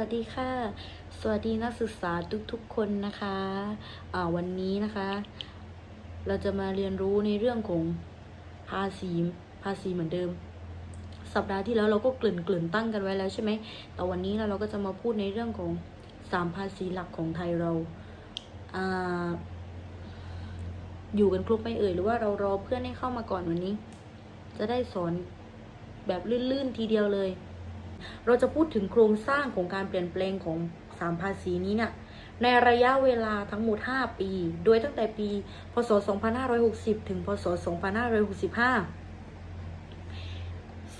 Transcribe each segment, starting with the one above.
วัสดีค่ะ สวัสดีนักศึกษาทุกๆคนนะคะอ่าวันนี้นะคะ เราจะมาเรียนรู้ในเรื่องของภาษีภาษีเหมือนเดิม สัปดาห์ที่แล้วเราก็เกลิ่นเกลิ่นตั้งกันไว้แล้วใช่ไหมแต่วันนี้เราเราก็จะมาพูดในเรื่องของสามภาษีหลักของไทยเราอ่าอยู่กันครบไม่เอ่ยหรือว่าเรารอเพื่อนให้เข้ามาก่อนวันนี้ จะได้สอนแบบลื่นๆทีเดียวเลย เราจะพูดถึงโครงสร้างของการเปลี่ยนแปลงของสามภาษีนี้เนี่ยในระยะเวลาทั้งหมด 5 ปี โดยตั้งแต่ปี พศ 2560 ถึง พศ 2565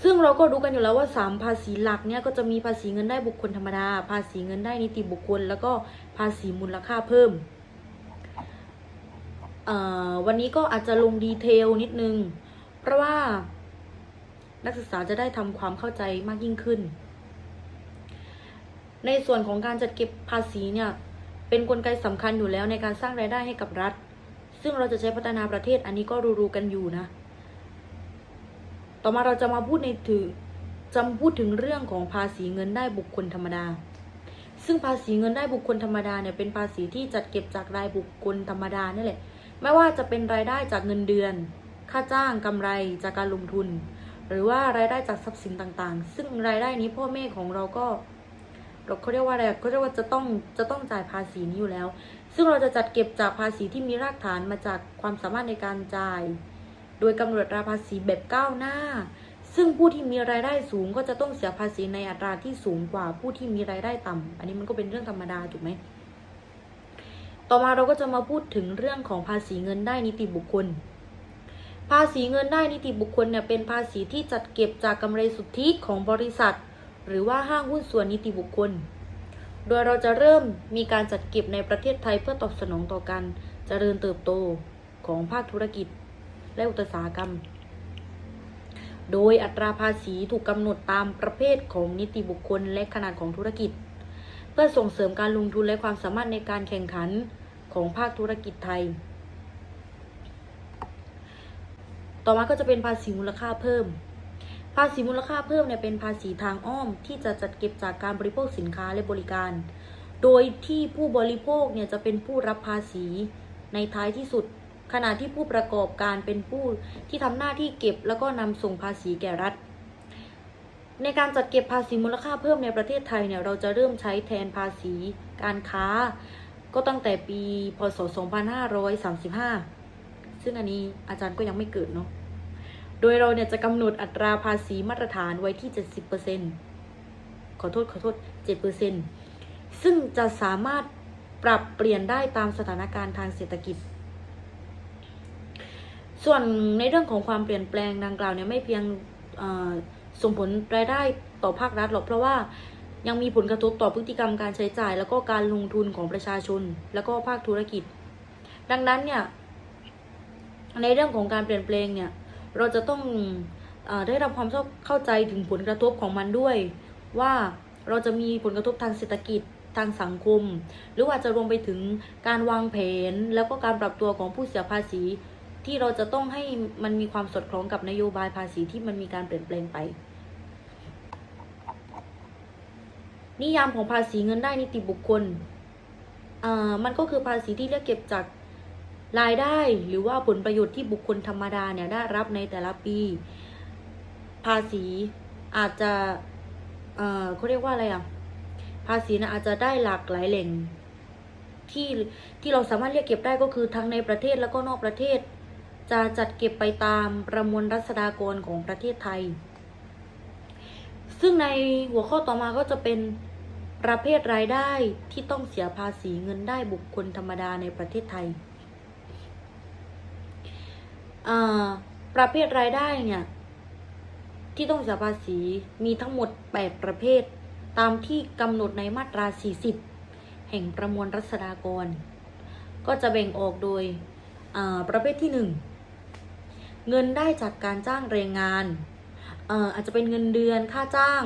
ซึ่งเราก็รู้กันอยู่แล้วว่า 3 ภาษีหลักเนี่ยก็จะมีภาษีเงินได้บุคคลธรรมดา ภาษีเงินได้นิติบุคคล แล้วก็ภาษีมูลค่าเพิ่ม วันนี้ก็อาจจะลงดีเทลนิดนึง เพราะว่า นักศึกษาจะได้ทำความเข้าใจมากยิ่งขึ้น ในส่วนของการจัดเก็บภาษีเนี่ยเป็นนกลไกสำคัญอยู่แล้วในการสร้างรายได้ให้กับรัฐ ซึ่งเราจะใช้พัฒนาประเทศอันนี้ก็รู้ๆกันอยู่นะ ต่อมาเราจะมาพูดในถึงจำพูดถึงเรื่องของภาษีเงินได้บุคคลธรรมดา ซึ่งภาษีเงินได้บุคคลธรรมดาเนี่ยเป็นภาษีที่จัดเก็บจากรายบุคคลธรรมดานี่แหละ ไม่ว่าจะเป็นรายได้จากเงินเดือน ค่าจ้างกำไรจากการลงทุน หรือว่ารายได้จากทรัพย์สินต่างๆ ซึ่งรายได้นี้พ่อแม่ของเราก็เราเขาเรียกว่าอะไรเขาเรียกว่าจะต้องจะต้องจ่ายภาษีนี้อยู่แล้ว ซึ่งเราจะจัดเก็บจากภาษีที่มีรากฐานมาจากความสามารถในการจ่าย โดยกำหนดราภาษีแบบก้าวหน้า ซึ่งผู้ที่มีรายได้สูงก็จะต้องเสียภาษีในอัตราที่สูงกว่าผู้ที่มีรายได้ต่ำอันนี้มันก็เป็นเรื่องธรรมดาถูกไหมต่อมาเราก็จะมาพูดถึงเรื่องของภาษีเงินได้นิติบุคคล ภาษีเงินได้นิติบุคคลเนี่ยเป็นภาษีที่จัดเก็บจากกำไรสุทธิของบริษัท หรือว่าห้างหุ้นส่วนนิติบุคคล โดยเราจะเริ่มมีการจัดเก็บในประเทศไทยเพื่อตอบสนองต่อการเจริญเติบโตของภาคธุรกิจและอุตสาหกรรม โดยอัตราภาษีถูกกำหนดตามประเภทของนิติบุคคลและขนาดของธุรกิจ เพื่อส่งเสริมการลงทุนและความสามารถในการแข่งขันของภาคธุรกิจไทย ต่อมาก็จะเป็นภาษีมูลค่าเพิ่ม ภาษีมูลค่าเพิ่มเนี่ยเป็นภาษีทางอ้อมที่จะจัดเก็บจากการบริโภคสินค้าและบริการ โดยที่ผู้บริโภคเนี่ยจะเป็นผู้รับภาษีในท้ายที่สุด ขณะที่ผู้ประกอบการเป็นผู้ที่ทำหน้าที่เก็บแล้วก็นำส่งภาษีแก่รัฐ ในการจัดเก็บภาษีมูลค่าเพิ่มในประเทศไทยเนี่ยเราจะเริ่มใช้แทนภาษีการค้า ก็ตั้งแต่ปี พศ 2535 ซึ่งอันนี้อาจารย์ก็ยังไม่เกิดเนาะโดยเราเนี่ยจะกำหนดอัตราภาษีมาตรฐานไว้ที่ 70%ขอโทษขอโทษ 7%ซึ่งจะสามารถปรับเปลี่ยนได้ตามสถานการณ์ทางเศรษฐกิจ ส่วนในเรื่องของความเปลี่ยนแปลงดังกล่าวเนี่ยไม่เพียงส่งผลรายได้ต่อภาครัฐหรอกเพราะว่ายังมีผลกระทบต่อพฤติกรรมการใช้จ่าย แล้วก็การลงทุนของประชาชน แล้วก็ภาคธุรกิจ ดังนั้นเนี่ย ในเรื่องของการเปลี่ยนแปลงเนี่ย เราจะต้องอได้รับความเข้าเข้าใจถึงผลกระทบของมันด้วย ว่าเราจะมีผลกระทบทางเศรษฐกิจทางสังคม หรือว่าจะรวมไปถึงการวางแผน แล้วก็การปรับตัวของผู้เสียภาษี ที่เราจะต้องให้มันมีความสอดคล้องกับนโยบายภาษีที่มันมีการเปลี่ยนแปลงไป นิยามของภาษีเงินได้นิติบุคคล มันก็คือภาษีที่เรียกเก็บจาก รายได้หรือว่าผลประโยชน์ที่บุคคลธรรมดาเนี่ยได้รับในแต่ละปี ภาษีอาจจะเอ่อเขาเรียกว่าอะไรอะภาษีนะอาจจะได้หลากหลายแหล่งที่ที่เราสามารถเรียกเก็บได้ก็คือทั้งในประเทศแล้วก็นอกประเทศ จะจัดเก็บไปตามประมวลรัษฎากรของประเทศไทย ซึ่งในหัวข้อต่อมาก็จะเป็นประเภทรายได้ที่ต้องเสียภาษีเงินได้บุคคลธรรมดาในประเทศไทย ประเภทรายได้เนี่ย ที่ต้องเสียภาษีมีทั้งหมด 8 ประเภท ตามที่กำหนดในมาตรา 40 แห่งประมวลรัษฎากร ก็จะแบ่งออกโดยประเภทที่ 1 เงินได้จากการจ้างแรงงานอาจจะเป็นเงินเดือนค่าจ้าง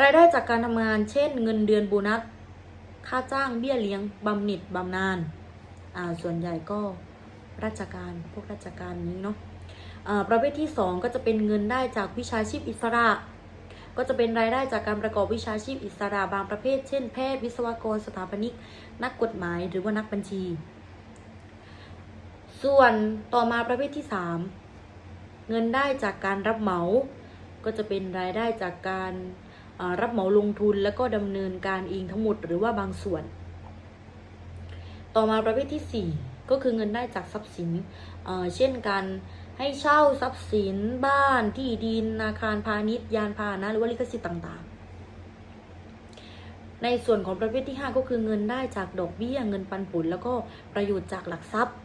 รายได้จากการทำงาน เช่น เงินเดือนโบนัส ค่าจ้างเบี้ยเลี้ยงบำเหน็จบำนาญส่วนใหญ่ก็ ราชการพวกราชการนี้เนาะประเภทที่ 2 ก็จะเป็นเงินได้จากวิชาชีพอิสระ ก็จะเป็นรายได้จากการประกอบวิชาชีพอิสระบางประเภท เช่น แพทย์วิศวกรสถาปนิก นักกฎหมายหรือว่านักบัญชี ส่วนต่อมาประเภทที่ 3 เงินได้จากการรับเหมา ก็จะเป็นรายได้จากการรับเหมาลงทุนแล้วก็ดำเนินการเองทั้งหมดหรือว่าบางส่วน ต่อมาประเภทที่ 4 ก็คือเงินได้จากทรัพย์สินเเช่นการให้เช่าทรัพย์สินบ้านที่ดินอาคารพาณิชย์ยานพาหนะหรือว่าลิขสิทธิ์ต่างๆ ในส่วนของประเภทที่ 5 ก็คือเงินได้จากดอกเบี้ยเงินปันผล แล้วก็ประโยชน์จากหลักทรัพย์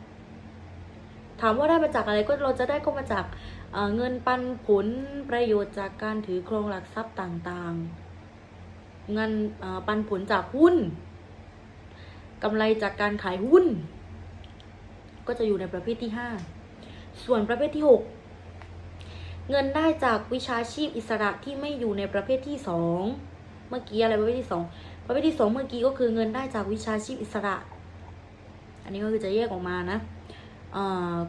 ถามว่าได้มาจากอะไรก็เราจะได้ก็มาจากเเงินปันผลประโยชน์จากการถือครองหลักทรัพย์ต่างๆ เงินปันผลจากหุ้นกำไรจากการขายหุ้น ก็จะอยู่ในประเภทที่ 5 ส่วนประเภทที่ 6 เงินได้จากวิชาชีพอิสระที่ไม่อยู่ในประเภทที่ 2 เมื่อกี้อะไรประเภทที่ 2 ประเภทที่ 2 เมื่อกี้ก็คือเงินได้จากวิชาชีพอิสระ อันนี้ก็คือจะแยกออกมานะ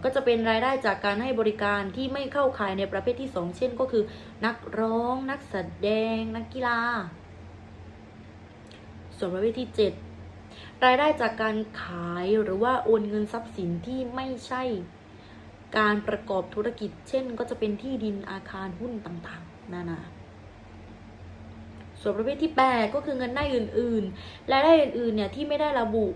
ก็จะเป็นรายได้จากการให้บริการที่ไม่เข้าข่ายในประเภทที่ 2 เช่นก็คือ นักร้อง นักแสดง นักกีฬา ส่วนประเภทที่ 7 รายได้จากการขายหรือว่าโอนเงินทรัพย์สินที่ไม่ใช่การประกอบธุรกิจ เช่น ก็จะเป็นที่ดินอาคารหุ้นต่างๆ นานา ส่วนประเภทที่ 8 ก็คือเงินได้อื่นๆรายได้อื่นๆ เนี่ยที่ไม่ได้ระบุ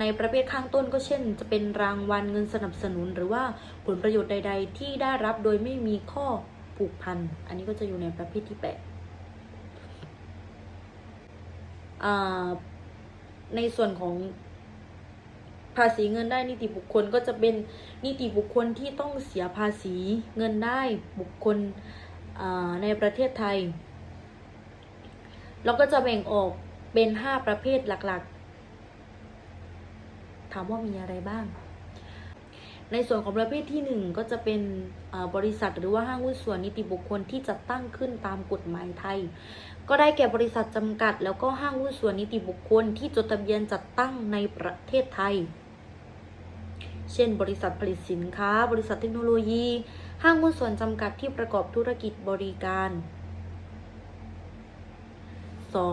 ในประเภทข้างต้นก็เช่น จะเป็นรางวัลเงินสนับสนุน หรือว่าผลประโยชน์ใด ๆ ที่ได้รับโดยไม่มีข้อผูกพัน อันนี้ก็จะอยู่ในประเภทที่8อ่า ในส่วนของภาษีเงินได้นิติบุคคลก็จะเป็นนิติบุคคลที่ต้องเสียภาษีเงินได้บุคคลในประเทศไทยเราก็จะแบ่งออกเป็น 5 ประเภทหลักๆ ถามว่ามีอะไรบ้าง ในส่วนของประเภทที่ 1 ก็จะเป็นบริษัทหรือว่าห้างหุ้นส่วนนิติบุคคลที่จัดตั้งขึ้นตามกฎหมายไทย ก็ได้แก่บริษัทจำกัด แล้วก็ห้างหุ้นส่วนนิติบุคคลที่จดทะเบียนจัดตั้งในประเทศไทย เช่น บริษัทผลิตสินค้า บริษัทเทคโนโลยี ห้างหุ้นส่วนจำกัดที่ประกอบธุรกิจบริการ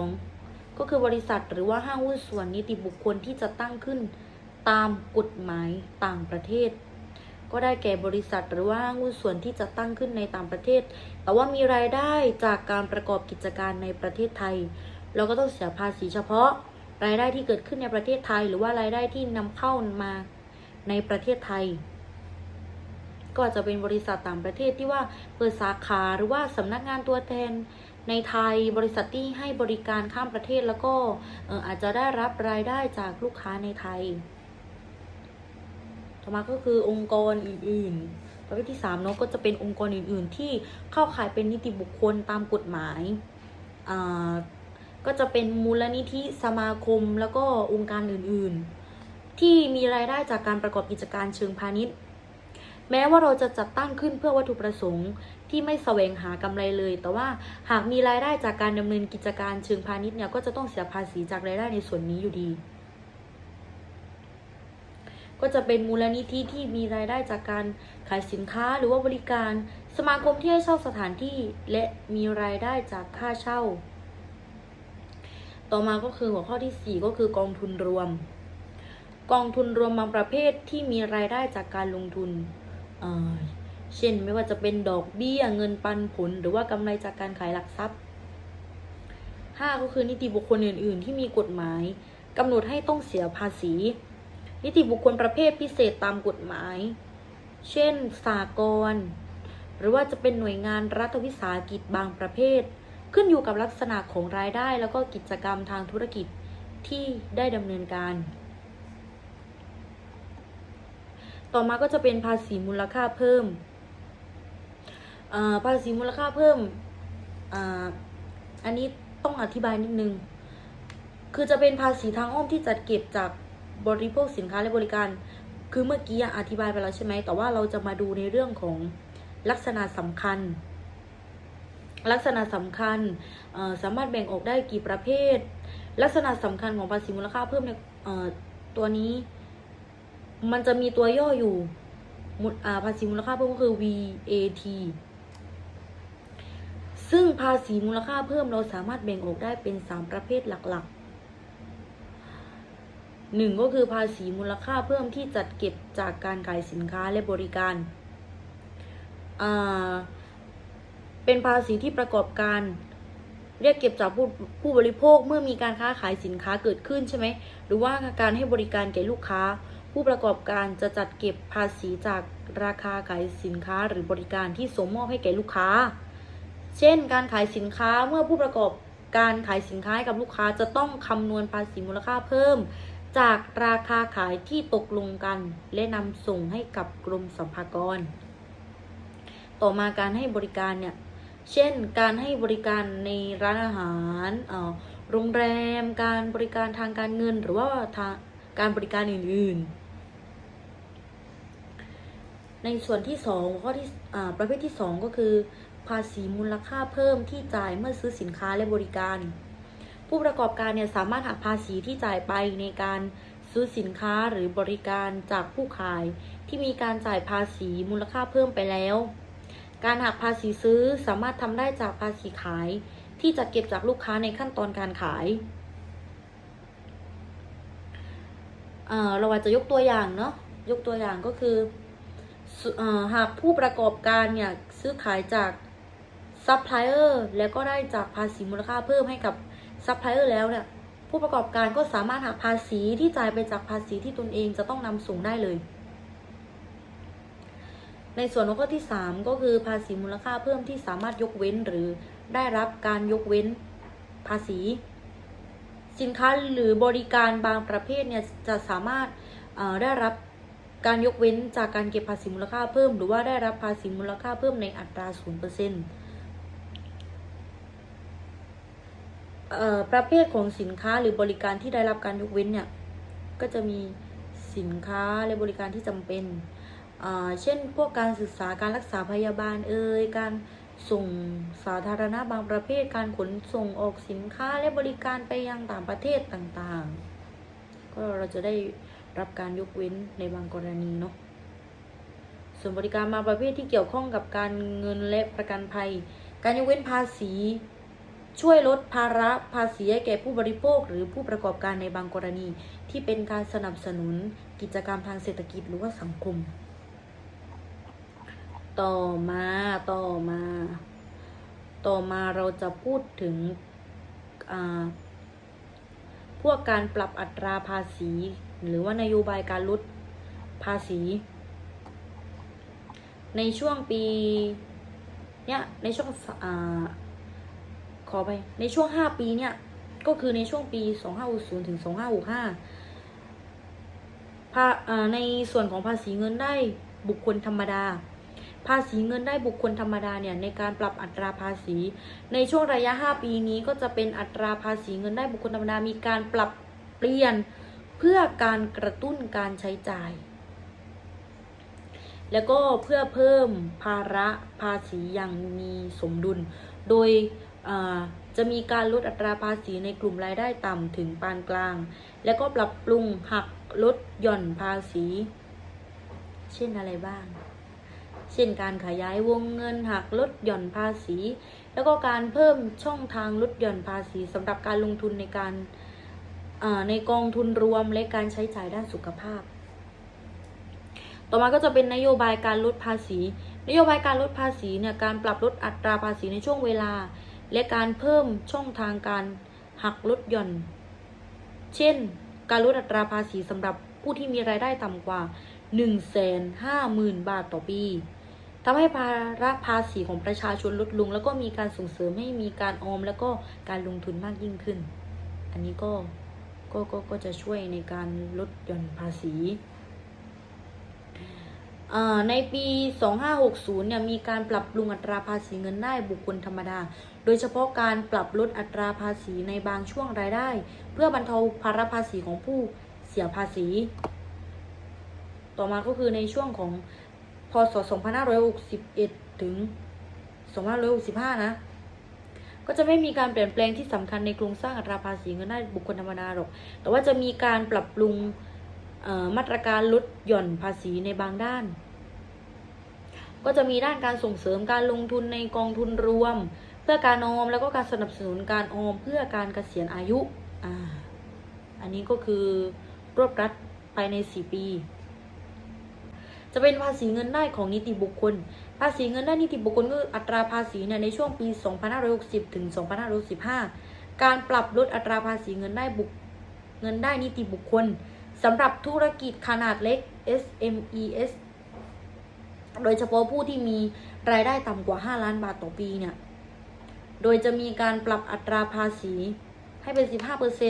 2. ก็คือบริษัทหรือว่าห้างหุ้นส่วนนิติบุคคลที่จะตั้งขึ้นตามกฎหมายต่างประเทศ ก็ได้แก่บริษัทหรือว่าหุ้นส่วนที่จะตั้งขึ้นในต่างประเทศ แต่ว่ามีรายได้จากการประกอบกิจการในประเทศไทย เราก็ต้องเสียภาษีเฉพาะรายได้ที่เกิดขึ้นในประเทศไทย หรือว่ารายได้ที่นำเข้ามาในประเทศไทย ก็จะเป็นบริษัทต่างประเทศที่ว่าเปิดสาขาหรือว่าสำนักงานตัวแทนในไทยบริษัทที่ให้บริการข้ามประเทศแล้วก็อาจจะได้รับรายได้จากลูกค้าในไทย ต่อมาก็คือองค์กรอื่นๆ ประเภทที่3เนาะก็จะเป็นองค์กรอื่นๆ ที่เข้าข่ายเป็นนิติบุคคลตามกฎหมายอ่าก็จะเป็นมูลนิธิสมาคมแล้วก็องค์การอื่นๆ ที่มีรายได้จากการประกอบกิจการเชิงพาณิชย์ แม้ว่าเราจะจัดตั้งขึ้นเพื่อวัตถุประสงค์ ที่ไม่แสวงหากำไรเลย แต่ว่าหากมีรายได้จากการดำเนินกิจการเชิงพาณิชย์เนี่ยก็จะต้องเสียภาษีจากรายได้ในส่วนนี้อยู่ดี ก็จะเป็นมูลนิธิที่มีรายได้จากการขายสินค้าหรือว่าบริการ สมาคมที่ให้เช่าสถานที่และมีรายได้จากค่าเช่า ต่อมาก็คือหัวข้อที่ 4 ก็คือกองทุนรวม กองทุนรวมบางประเภทที่มีรายได้จากการลงทุนเเช่นไม่ว่าจะเป็นดอกเบี้ยเงินปันผล หรือว่ากำไรจากการขายหลักทรัพย์ 5 ก็คือนิติบุคคลอื่น ๆ ที่มีกฎหมายกำหนดให้ต้องเสียภาษี นิติบุคคลประเภทพิเศษตามกฎหมาย เช่น สากลหรือว่าจะเป็นหน่วยงานรัฐวิสาหกิจบางประเภท ขึ้นอยู่กับลักษณะของรายได้ แล้วก็กิจกรรมทางธุรกิจที่ได้ดำเนินการ ต่อมาก็จะเป็นภาษีมูลค่าเพิ่ม ภาษีมูลค่าเพิ่มออันนี้ต้องอธิบายนิดนึง คือจะเป็นภาษีทางอ้อมที่จัดเก็บจาก บริโภคสินค้าและบริการ คือเมื่อกี้อธิบายไปแล้วใช่ไหม แต่ว่าเราจะมาดูในเรื่องของลักษณะสำคัญ ลักษณะสำคัญสามารถแบ่งออกได้กี่ประเภท ลักษณะสำคัญของภาษีมูลค่าเพิ่มเนี่ยตัวนี้ มันจะมีตัวย่ออยู่ภาษีมูลค่าเพิ่มก็คือ VAT ซึ่งภาษีมูลค่าเพิ่มเราสามารถแบ่งออกได้เป็น 3 ประเภทหลักๆ หนึ่งก็คือภาษีมูลค่าเพิ่มที่จัดเก็บจากการขายสินค้าและบริการ เป็นภาษีที่ประกอบการเรียกเก็บจากผู้ผู้บริโภคเมื่อมีการค้าขายสินค้าเกิดขึ้นใช่ไหมหรือว่าการให้บริการแก่ลูกค้า ผู้ประกอบการจะจัดเก็บภาษีจากราคาขายสินค้าหรือบริการที่ส่งมอบให้แก่ลูกค้า เช่น การขายสินค้าเมื่อผู้ประกอบการขายสินค้าให้กับลูกค้าจะต้องคำนวณภาษีมูลค่าเพิ่ม จากราคาขายที่ตกลงกัน และนำส่งให้กับกรมสรรพากร ต่อมาการให้บริการเนี่ย เช่น การให้บริการในร้านอาหารโรงแรม การบริการทางการเงิน หรือว่าทางการบริการอื่น ๆ ในส่วนที่สองข้อที่ประเภทที่สองก็คือ ภาษีมูลค่าเพิ่มที่จ่ายเมื่อซื้อสินค้าและบริการ ผู้ประกอบการเนี่ยสามารถหักภาษีที่จ่ายไปในการซื้อสินค้าหรือบริการจากผู้ขายที่มีการจ่ายภาษีมูลค่าเพิ่มไปแล้ว การหักภาษีซื้อสามารถทำได้จากภาษีขาย ที่จัดเก็บจากลูกค้าในขั้นตอนการขายเอ่อเราอาจจะยกตัวอย่างเนาะยกตัวอย่างก็คืออหากผู้ประกอบการเนี่ยซื้อขายจากซัพพลายเออร์แล้วก็ได้จากภาษีมูลค่าเพิ่มให้กับ ซัพพลายเออร์แล้วเนี่ยผู้ประกอบการก็สามารถหักภาษีที่จ่ายไปจากภาษีที่ตนเองจะต้องนำส่งได้เลย ในส่วนของข้อที่ 3 ก็คือภาษีมูลค่าเพิ่มที่สามารถยกเว้นหรือได้รับการยกเว้นภาษี สินค้าหรือบริการบางประเภทเนี่ยจะสามารถได้รับการยกเว้นจากการเก็บภาษีมูลค่าเพิ่ม หรือว่าได้รับภาษีมูลค่าเพิ่มในอัตรา 0%เอ่อ ประเภทของสินค้าหรือบริการที่ได้รับการยกเว้นเนี่ย ก็จะมีสินค้าและบริการที่จำเป็น เช่น พวกการศึกษาการรักษาพยาบาลเอ่ย การส่งสาธารณะบางประเภท การขนส่งออกสินค้าและบริการไปยังต่างประเทศต่างๆ ก็เราจะได้รับการยกเว้นในบางกรณีเนาะ ส่วนบริการบางประเภทที่เกี่ยวข้องกับการเงินและประกันภัย การยกเว้นภาษี ช่วยลดภาระภาษีให้แก่ผู้บริโภค หรือผู้ประกอบการในบางกรณี ที่เป็นการสนับสนุนกิจกรรมทางเศรษฐกิจหรือว่าสังคม ต่อมาต่อมา ต่อมาเราจะพูดถึงพวกการปรับอัตราภาษี หรือว่านโยบายการลดภาษี ในช่วงปีเนี่ยในช่วง ขอไป ในช่วง5ปีเนี่ย ก็คือในช่วงปี2560ถึง2565ภาอ่าในส่วนของภาษีเงินได้บุคคลธรรมดา ภาษีเงินได้บุคคลธรรมดาเนี่ยในการปรับอัตราภาษี ในช่วงระยะ 5 ปีนี้ก็จะเป็นอัตราภาษีเงินได้บุคคลธรรมดา มีการปรับเปลี่ยนเพื่อการกระตุ้นการใช้จ่าย แล้วก็เพื่อเพิ่มภาระภาษีอย่างมีสมดุล โดย จะมีการลดอัตราภาษีในกลุ่มรายได้ต่ำถึงปานกลาง แล้วก็ปรับปรุงหักลดหย่อนภาษี เช่นอะไรบ้าง เช่นการขยายวงเงินหักลดหย่อนภาษี แล้วก็การเพิ่มช่องทางลดหย่อนภาษีสำหรับการลงทุนในการในกองทุนรวมและการใช้จ่ายด้านสุขภาพ ต่อมาก็จะเป็นนโยบายการลดภาษี นโยบายการลดภาษีเนี่ยการปรับลดอัตราภาษีในช่วงเวลา และการเพิ่มช่องทางการหักลดหย่อน เช่น การลดอัตราภาษีสำหรับผู้ที่มีรายได้ต่ำกว่า 150,000 บาทต่อปีทำให้ภาระภาษีของประชาชนลดลง แล้วก็มีการส่งเสริมให้มีการออม แล้วก็การลงทุนมากยิ่งขึ้น อันนี้ก็ก็ก็ก็จะช่วยในการลดหย่อนภาษี ในปี 2560 เนี่ยมีการปรับปรุงอัตราภาษีเงินได้บุคคลธรรมดา โดยเฉพาะการปรับลดอัตราภาษีในบางช่วงรายได้ เพื่อบรรเทาภาระภาษีของผู้เสียภาษี ต่อมาก็คือในช่วงของพศ 2561 ถึง 2565 นะ ก็จะไม่มีการเปลี่ยนแปลงที่สำคัญในโครงสร้างอัตราภาษีเงินได้บุคคลธรรมดาหรอก แต่ว่าจะมีการปรับปรุง มาตรการลดหย่อนภาษีในบางด้าน ก็จะมีด้านการส่งเสริมการลงทุนในกองทุนรวม เพื่อการออมแล้วก็การสนับสนุนการออมเพื่อการเกษียณอายุอ่าอันนี้ก็คือรวบรัดภายใน 4 ปี จะเป็นภาษีเงินได้ของนิติบุคคล ภาษีเงินได้นิติบุคคลก็คืออัตราภาษีเนี่ยในช่วงปี 2560 ถึง 2565 การปรับลดอัตราภาษีเงินได้บุคเงินได้นิติบุคคล สำหรับธุรกิจขนาดเล็ก SMES โดยเฉพาะผู้ที่มีรายได้ต่ำกว่า 5 ล้านบาทต่อปีเนี่ย โดยจะมีการปรับอัตราภาษีให้เป็น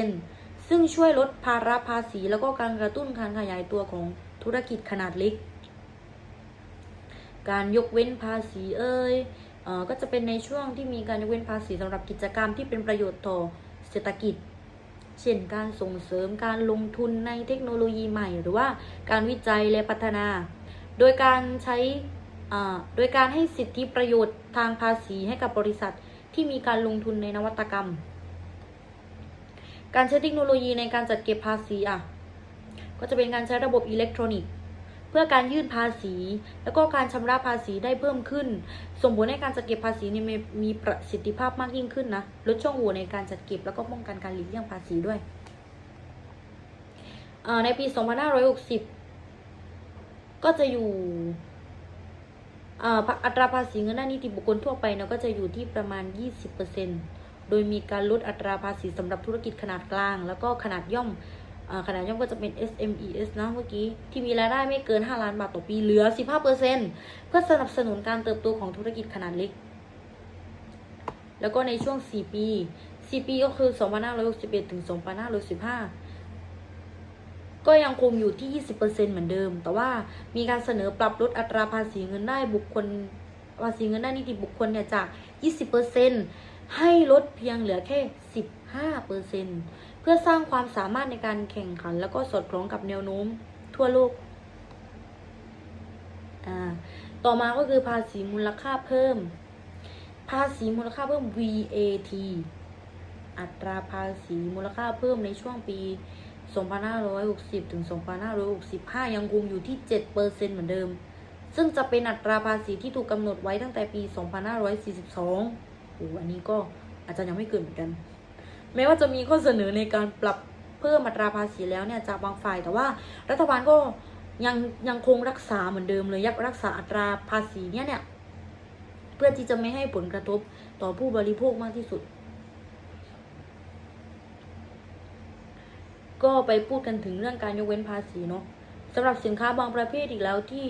15%ซึ่งช่วยลดภาระภาษีแล้วก็การกระตุ้นการขยายตัวของธุรกิจขนาดเล็ก การยกเว้นภาษีเอ่ยเออก็จะเป็นในช่วงที่มีการยกเว้นภาษีสำหรับกิจกรรมที่เป็นประโยชน์ต่อเศรษฐกิจ เช่นการส่งเสริมการลงทุนในเทคโนโลยีใหม่ หรือว่าการวิจัยและพัฒนา โดยการใช้โดยการให้สิทธิประโยชน์ทางภาษีให้กับบริษัทที่มีการลงทุนในนวัตกรรม การใช้เทคโนโลยีในการจัดเก็บภาษีอะ ก็จะเป็นการใช้ระบบอิเล็กทรอนิกส์ เพื่อการยื่นภาษี แล้วก็การชำระภาษีได้เพิ่มขึ้น ส่งผลให้การจัดเก็บภาษีเนี่ยมีประสิทธิภาพมากยิ่งขึ้นนะลดช่องโหว่ในการจัดเก็บแล้วก็ป้องกันการหลีกเลี่ยงภาษีด้วยอ่าในปี 2560 ก็จะอยู่อัตราภาษีเงินได้นิติบุคคลทั่วไปเนะก็จะอยู่ที่ประมาณ 20%โดยมีการลดอัตราภาษีสำหรับธุรกิจขนาดกลาง แล้วก็ขนาดย่อม ขนาดย่อมก็จะเป็น SMES นะเมื่อกี้ ที่มีรายได้ไม่เกิน 5 ล้านบาทต่อปีเหลือ 15%เพื่อสนับสนุนการเติบโตของธุรกิจขนาดเล็ก แล้วก็ในช่วง 4 ปี 4 ปีก็คือ 2561 ถึง 2515ก็ยังคงอยู่ที่ 20%เหมือนเดิม แต่ว่ามีการเสนอปรับลดอัตราภาษีเงินได้บุคคลภาษีเงินได้นิติบุคคลเนี่ยจาก 20%ให้ลดเพียงเหลือแค่ 15%เเพื่อสร้างความสามารถในการแข่งขัน แล้วก็สอดคล้องกับแนวโน้มทั่วโลก ต่อมาก็คือภาษีมูลค่าเพิ่ม ภาษีมูลค่าเพิ่ม VAT อัตราภาษีมูลค่าเพิ่มในช่วงปี 2560 ถึง 2565 ยังคงอยู่ที่ 7%เหมือนเดิม ซึ่งจะเป็นอัตราภาษีที่ถูกกำหนดไว้ตั้งแต่ปี 2542โอ้อันนี้ก็อาจจะยังไม่เกิดเหมือนกัน แม้ว่าจะมีข้อเสนอในการปรับเพิ่มอัตราภาษีแล้วเนี่ยจากบางฝ่าย แต่ว่ารัฐบาลก็ยังยังคงรักษาเหมือนเดิมเลยยักรักษาอัตราภาษีเนี่ยเนี่ยเพื่อที่จะไม่ให้ผลกระทบต่อผู้บริโภคมากที่สุด ก็ไปพูดกันถึงเรื่องการยกเว้นภาษีเนาะสำหรับสินค้าบางประเภทอีกแล้วที่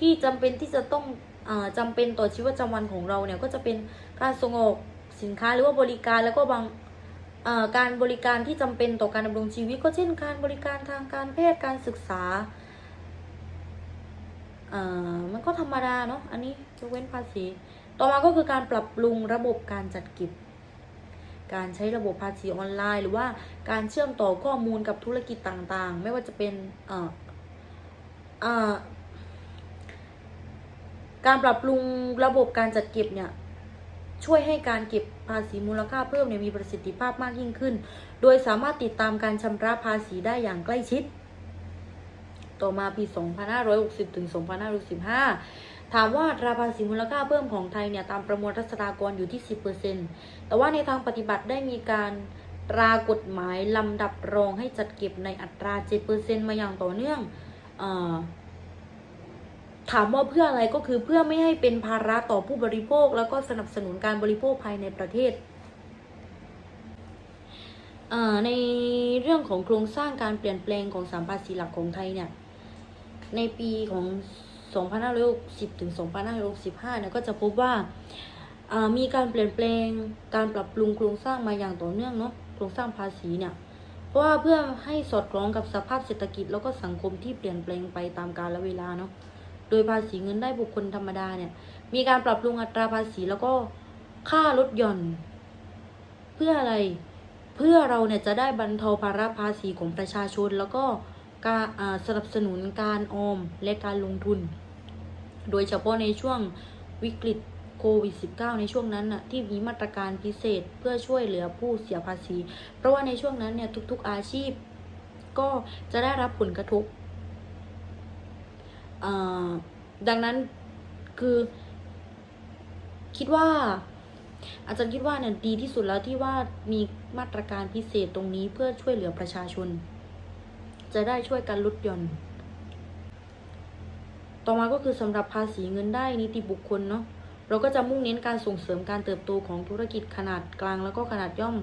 ที่จำเป็นที่จะต้องอาจำเป็นต่อชีวิตประจำวันของเราเนี่ยก็จะเป็นการส่งออกสินค้าหรือว่าบริการแล้วก็บาง การบริการที่จำเป็นต่อการดำรงชีวิต ก็เช่น การบริการทางการแพทย์การศึกษามันก็ธรรมดาเนาะอันนี้ยกเว้นภาษี ต่อมาก็คือการปรับปรุงระบบการจัดเก็บ การใช้ระบบภาษีออนไลน์ หรือว่าการเชื่อมต่อข้อมูลกับธุรกิจต่างๆ ไม่ว่าจะเป็นการปรับปรุงระบบการจัดเก็บเนี่ย ช่วยให้การเก็บภาษีมูลค่าเพิ่มเนี่ยมีประสิทธิภาพมากยิ่งขึ้น โดยสามารถติดตามการชำระภาษีได้อย่างใกล้ชิด ต่อมาปี 2560 ถึง 2565 ถามว่าตราภาษีมูลค่าเพิ่มของไทยเนี่ยตามประมวลรัษฎากรอยู่ที่ 10%แต่ว่าในทางปฏิบัติได้มีการตรากฎหมายลำดับรองให้จัดเก็บในอัตรา 7%มาอย่างต่อเนื่องอ ถามว่าเพื่ออะไรก็คือเพื่อไม่ให้เป็นภาระต่อผู้บริโภค แล้วก็สนับสนุนการบริโภคภายในประเทศในเรื่องของโครงสร้างการเปลี่ยนแปลงของสามภาษีหลักของไทยเนี่ยในปีของ 2560 ถึง 2565เนี่ยก็จะพบว่าอ่ามีการเปลี่ยนแปลงการปรับปรุงโครงสร้างมาอย่างต่อเนื่องเนาะโครงสร้างภาษีเนี่ยเพราะว่าเพื่อให้สอดคล้องกับสภาพเศรษฐกิจแล้วก็สังคมที่เปลี่ยนแปลงไปตามกาลเวลาเนาะ โดยภาษีเงินได้บุคคลธรรมดาเนี่ย มีการปรับปรุงอัตราภาษีแล้วก็ค่าลดหย่อน เพื่ออะไรเพื่อเราเนี่ยจะได้บรรเทาภาระภาษีของประชาชน แล้วก็การสนับสนุนการออมและการลงทุน โดยเฉพาะในช่วงวิกฤตโควิด -19 ในช่วงนั้นน่ะที่มีมาตรการพิเศษเพื่อช่วยเหลือผู้เสียภาษี เพราะว่าในช่วงนั้นเนี่ยทุกๆอาชีพก็จะได้รับผลกระทบ ดังนั้นคือคิดว่า อาจารย์คิดว่าเนี่ยดีที่สุดแล้วที่ว่ามีมาตรการพิเศษตรงนี้เพื่อช่วยเหลือประชาชน จะได้ช่วยกันลดหย่อน ต่อมาก็คือสำหรับภาษีเงินได้นิติบุคคลเนาะเราก็จะมุ่งเน้นการส่งเสริมการเติบโตของธุรกิจขนาดกลางแล้วก็ขนาดย่อม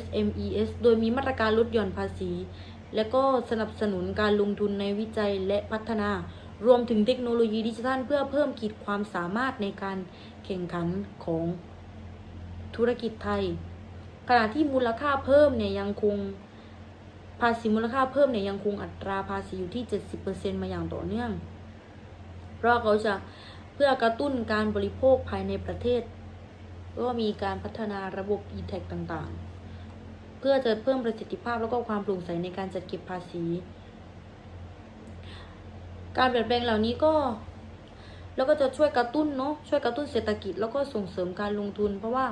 SMES โดยมีมาตรการลดหย่อนภาษี และก็สนับสนุนการลงทุนในวิจัยและพัฒนา รวมถึงเทคโนโลยีดิจิทัลเพื่อเพิ่มขีดความสามารถในการแข่งขันของธุรกิจไทย ขณะที่มูลค่าเพิ่มเนี่ยยังคงภาษีมูลค่าเพิ่มเนี่ยยังคงอัตราภาษีอยู่ที่ 70%มาอย่างต่อเนื่อง เพราะเขาจะเพื่อกระตุ้นการบริโภคภายในประเทศก็มีการพัฒนาระบบ e-tax ต่างๆ เพื่อจะเพิ่มประสิทธิภาพแล้วก็ความโปร่งใสในการจัดเก็บภาษี การเปลี่ยนแปลงเหล่านี้ก็ แล้วก็จะช่วยกระตุ้นเนาะช่วยกระตุ้นเศรษฐกิจแล้วก็ส่งเสริมการลงทุน เพราะว่า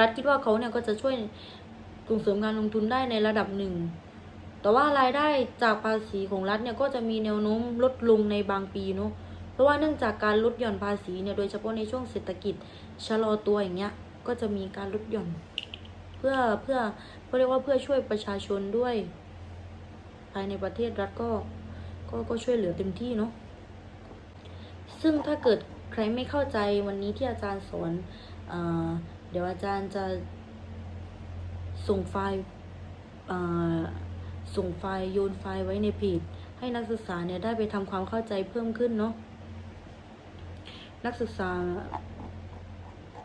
รัฐคิดว่าเขาเนี่ยก็จะช่วยส่งเสริมการลงทุนได้ในระดับหนึ่ง แต่ว่ารายได้จากภาษีของรัฐเนี่ยก็จะมีแนวโน้มลดลงในบางปีเนาะเพราะว่าเนื่องจากการลดหย่อนภาษีเนี่ยโดยเฉพาะในช่วงเศรษฐกิจชะลอตัวอย่างเงี้ย ก็จะมีการลดหย่อน เพื่อเพื่อเขาเรียกว่าเพื่อช่วยประชาชนด้วย ภายในประเทศรัฐก็ ก็ก็ช่วยเหลือเต็มที่เนาะซึ่งถ้าเกิดใครไม่เข้าใจวันนี้ที่อาจารย์สอนอเดี๋ยวอาจารย์จะส่งไฟล์ส่งไฟล์โยนไฟล์ไว้ในเพจให้นักศึกษาเนี่ยได้ไปทำความเข้าใจเพิ่มขึ้นเนาะนักศึกษา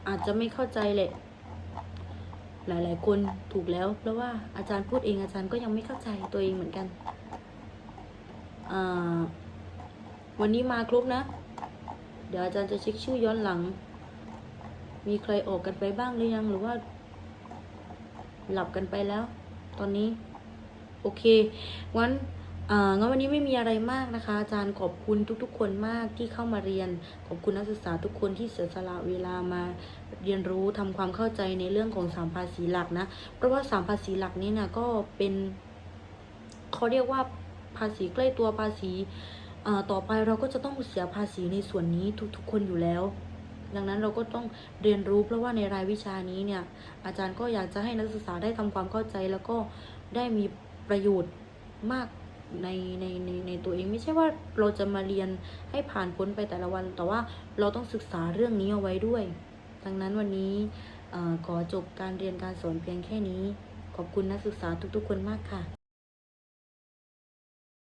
อาจจะไม่เข้าใจแหละ หลาย ๆ คนถูกแล้ว เพราะว่าอาจารย์พูดเองอาจารย์ก็ยังไม่เข้าใจตัวเองเหมือนกัน วันนี้มาครบนะ เดี๋ยวอาจารย์จะเช็คชื่อย้อนหลัง มีใครออกกันไปบ้างหรือยังหรือว่า หลับกันไปแล้ว ตอนนี้ โอเคงั้นอ่างั้นวันนี้ไม่มีอะไรมากนะคะ อาจารย์ขอบคุณทุกๆ คนมากที่เข้ามาเรียน ขอบคุณนักศึกษาทุกคนที่เสียสละเวลามาเรียนรู้ทำความเข้าใจในเรื่องของสามภาษีหลักนะ เพราะว่าสามภาษีหลักนี้นะก็เป็นเขาเรียกว่า ภาษีใกล้ตัวภาษีต่อไปเราก็จะต้องเสียภาษีในส่วนนี้ทุกๆ คนอยู่แล้ว ดังนั้นเราก็ต้องเรียนรู้เพราะว่าในรายวิชานี้เนี่ยอาจารย์ก็อยากจะให้นักศึกษาได้ทำความเข้าใจแล้วก็ได้มีประโยชน์มากในในในในตัวเองไม่ใช่ว่าเราจะมาเรียนให้ผ่านพ้นไปแต่ละวัน แต่ว่าเราต้องศึกษาเรื่องนี้เอาไว้ด้วย ดังนั้นวันนี้อขอจบการเรียนการสอนเพียงแค่นี้ ขอบคุณนักศึกษาทุกๆ คนมากค่ะ